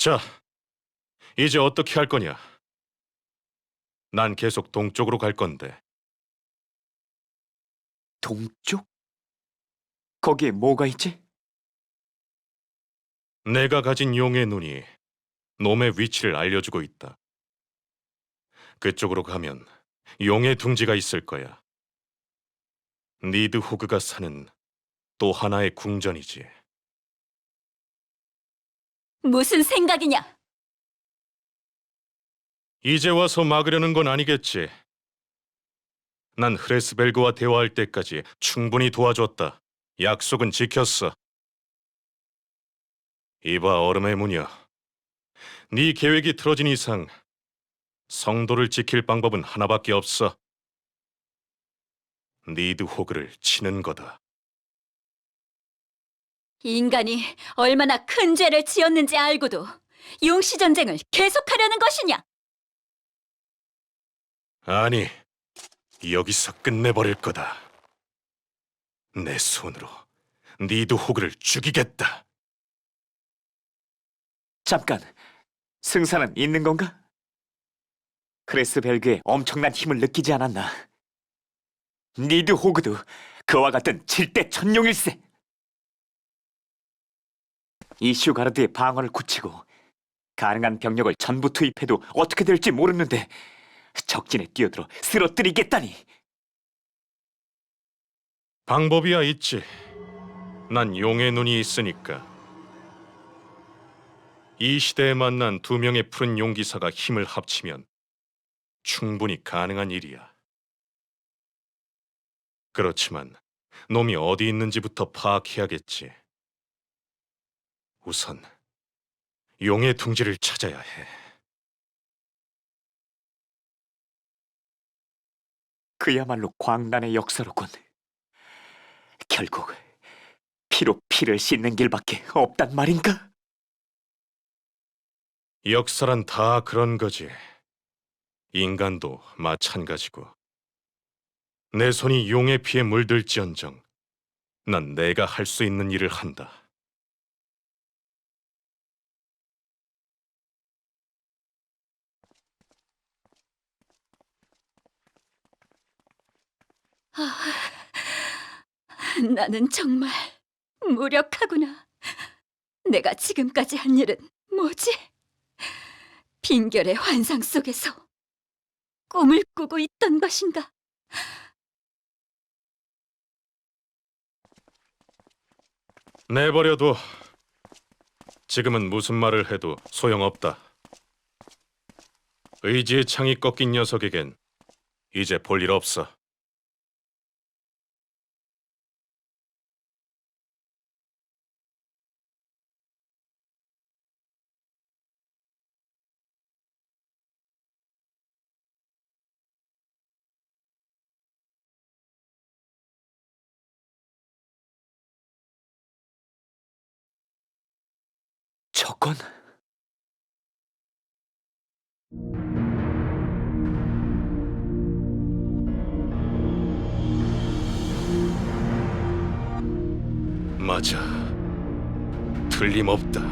자, 이제 어떻게 할 거냐? 난 계속 동쪽으로 갈 건데. 동쪽? 거기에 뭐가 있지? 내가 가진 용의 눈이 놈의 위치를 알려주고 있다. 그쪽으로 가면 용의 둥지가 있을 거야. 니드 호그가 사는 또 하나의 궁전이지. 무슨 생각이냐? 이제 와서 막으려는 건 아니겠지. 난 흐레스벨그와 대화할 때까지 충분히 도와줬다. 약속은 지켰어. 이봐 얼음의 무녀. 네 계획이 틀어진 이상 성도를 지킬 방법은 하나밖에 없어. 니드 호그를 치는 거다. 인간이 얼마나 큰 죄를 지었는지 알고도 용시 전쟁을 계속하려는 것이냐? 아니, 여기서 끝내버릴 거다. 내 손으로 니드 호그를 죽이겠다. 잠깐, 승산은 있는 건가? 크레스 벨그의 엄청난 힘을 느끼지 않았나? 니드 호그도 그와 같은 질대 천룡일세. 이 슈가르드의 방어를 굳히고 가능한 병력을 전부 투입해도 어떻게 될지 모르는데 적진에 뛰어들어 쓰러뜨리겠다니. 방법이야 있지. 난 용의 눈이 있으니까. 이 시대에 만난 두 명의 푸른 용기사가 힘을 합치면 충분히 가능한 일이야. 그렇지만 놈이 어디 있는지부터 파악해야겠지. 우선 용의 둥지를 찾아야 해. 그야말로 광란의 역사로군. 결국 피로 피를 씻는 길밖에 없단 말인가? 역사란 다 그런 거지. 인간도 마찬가지고. 내 손이 용의 피에 물들지언정, 난 내가 할 수 있는 일을 한다. 나는 정말 무력하구나. 내가 지금까지 한 일은 뭐지? 빈결의 환상 속에서 꿈을 꾸고 있던 것인가? 내버려둬. 지금은 무슨 말을 해도 소용없다. 의지의 창이 꺾인 녀석에겐 이제 볼 일 없어. 저건 맞아. 틀림없다.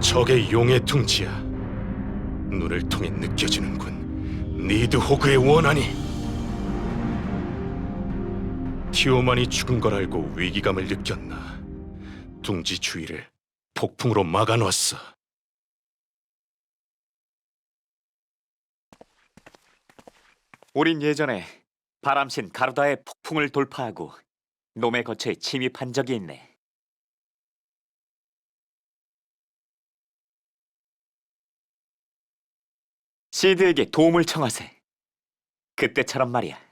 적의 용의 둥지야. 눈을 통해 느껴지는군. 니드 호그의 원한이. 티오만이 죽은 걸 알고 위기감을 느꼈나. 둥지 주위를 폭풍으로 막아놨어. 우린 예전에 바람신 가루다의 폭풍을 돌파하고 놈의 거처에 침입한 적이 있네. 시드에게 도움을 청하세. 그때처럼 말이야.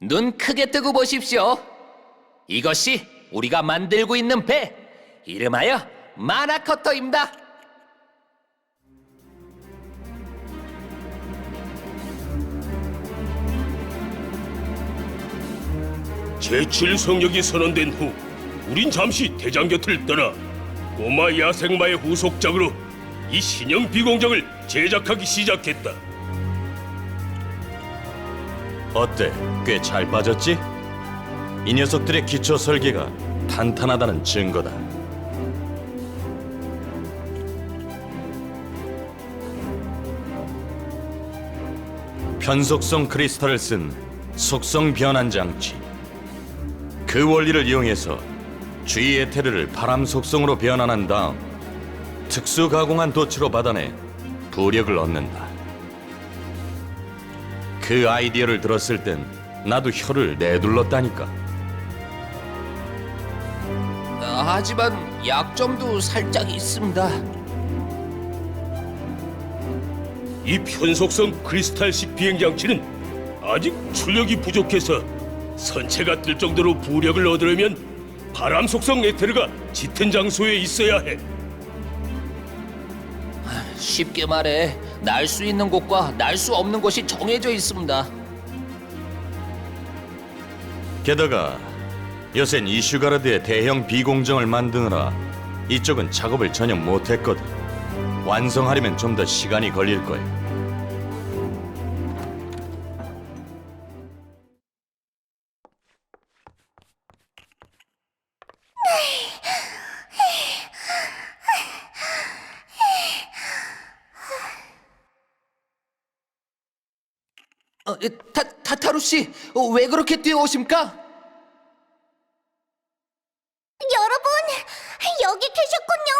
눈 크게 뜨고 보십시오. 이것이 우리가 만들고 있는 배, 이름하여 마나커터입니다. 제7 성역이 선언된 후 우린 잠시 대장 곁을 떠나 꼬마 야생마의 후속작으로 이 신형 비공장을 제작하기 시작했다. 어때? 꽤 잘 빠졌지? 이 녀석들의 기초 설계가 탄탄하다는 증거다. 편속성 크리스탈을 쓴 속성 변환 장치. 그 원리를 이용해서 주위 에테르를 바람 속성으로 변환한 다음 특수 가공한 도치로 받아내 부력을 얻는다. 그 아이디어를 들었을 땐 나도 혀를 내둘렀다니까. 아, 하지만 약점도 살짝 있습니다. 이 편속성 크리스탈식 비행 장치는 아직 출력이 부족해서 선체가 뜰 정도로 부력을 얻으려면 바람 속성 에테르가 짙은 장소에 있어야 해. 쉽게 말해 날 수 있는 곳과 날 수 없는 곳이 정해져 있습니다. 게다가 요샌 이슈가르드의 대형 비공정을 만드느라 이쪽은 작업을 전혀 못했거든. 완성하려면 좀 더 시간이 걸릴 거야. 타, 타타루 씨, 어, 왜 그렇게 뛰어오십니까? 여러분, 여기 계셨군요.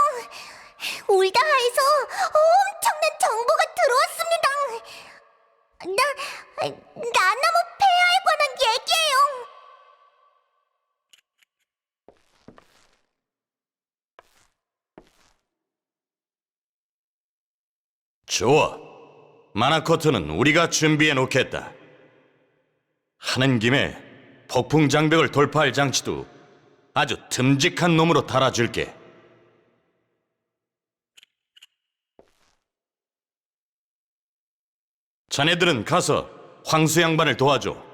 울다하에서 엄청난 정보가 들어왔습니다. 나, 나나무 폐하에 관한 얘기예요. 좋아. 마나코트는 우리가 준비해 놓겠다. 하는 김에 폭풍 장벽을 돌파할 장치도 아주 듬직한 놈으로 달아줄게. 자네들은 가서 황수 양반을 도와줘.